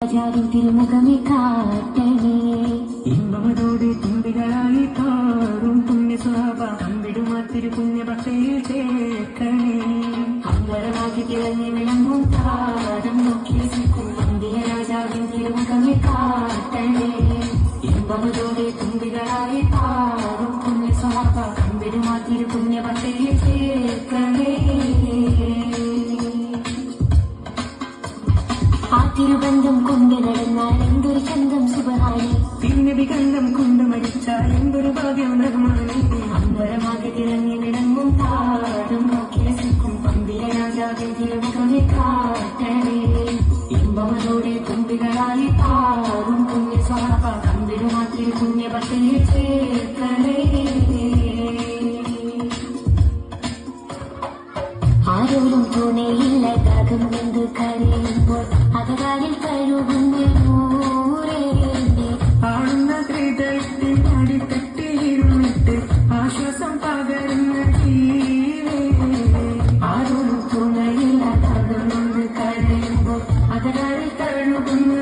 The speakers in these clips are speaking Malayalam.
രാജാവിൻ തിരുമുഖമേ കാട്ടണേ ഇമ്പമതോട് തുമ്പികളായി പാറും പുണ്യസ്വാഭ തമ്പിടുമാ തിരു പുണ്യഭക്ഷയിൽ ചേർക്കണേ. അമ്പരമാക്കി തിളങ്ങി വിളങ്ങും താരം നോക്കിയ സിക്കും രാജാവിൻ തിരുമുഖമേ കാട്ടണേ ഇമ്പമതോടെ തുമ്പികളായി പാറും പുണ്യസ്വാഭ തമ്പിടുമാ പുണ്യ പുണ്യഭക്ഷയിൽ ചേർക്കണേ തിരുബന്ധം കൊണ്ട് നടന്നാൽ എന്തൊരു ചന്തം സുബഹാനി തിരുനബി കണ്ടം കൊണ്ട് മരിച്ചാൽ എന്തൊരു ഭാഗ്യം റഹ്മാനെ അമ്പരമാകെ തിരങ്ങി വിളങ്ങും താടും നോക്കി രസിക്കും പമ്പിയ രാജാവിൻ തിരുമുഖമേ കാട്ടണേ ഇമ്പമതോടെ തുമ്പികളായി പാറും കുഞ്ഞ സ്വാപ കമ്പിടുമാത്തിൽ കുഞ്ഞ ഭക്തിയിൽ ചേർക്കണേ ആരോടും തുണയില്ല. ദാഹം എന്ത് കരയുമ്പോൾ അകകാലിൽ കഴുകുന്ന ആടുന്ന ഹൃദയത്തിൽ അടിത്തട്ടിയിരുന്നിട്ട് ആശ്വാസം പകരുന്ന ആരോടും എന്ത് കരയുമ്പോൾ അതകാലിൽ കഴുകുന്ന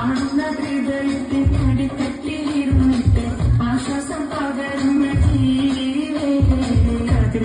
ആടുന്ന ഹൃദയത്തിൽ അടിത്തട്ടിയിരുന്നിട്ട് ആശ്വാസം പകരുന്ന ജീവേ. കതിർ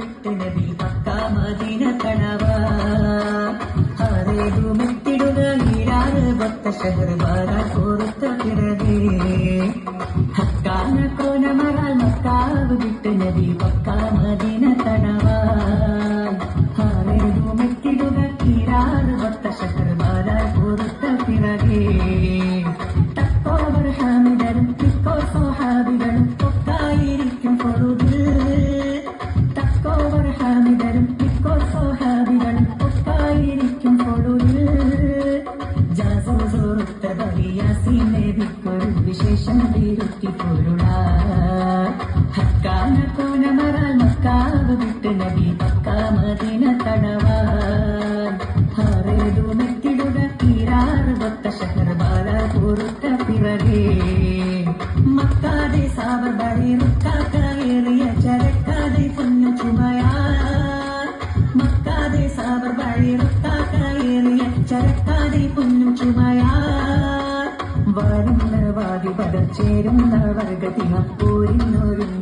മക്കാവ് വിട്ട് നബി മക്കാ മദീന കണവ. ഹരേതു മെത്തിടുക നീരാറ് ഭക്ത ഷഹർ ബാര കോർത്ത പിറകേ ഹക്കാന കോനമറൽ മക്കാവ് വിട്ട് നബി മക്കാ മദീന കണവ. വിശേഷം തിരുത്തി പൊരുള ഹക്കാന കോനമറാൽ മക്കാവ് വിട്ട് നബി പക്കാ മദീന മെത്തിടുക തീരാറ് ഭക്ത ശഹർബാല പൊറുത്ത പിറകേ. മക്കാതെ സാവർ മുക്കാക്കയേറിയ ചരക്കാതെ വാതി പദം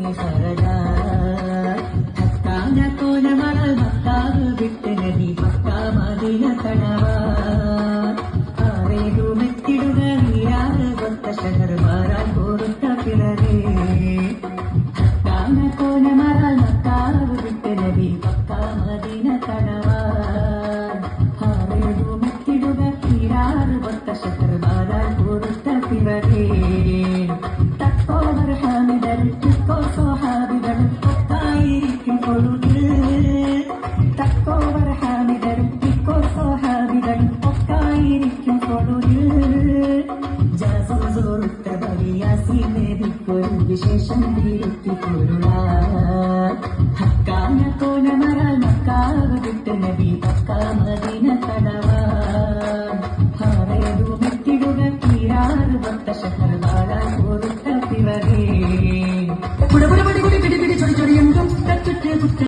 ഹക്കാന കോനമറാൽ മക്കാവ് വിട്ട്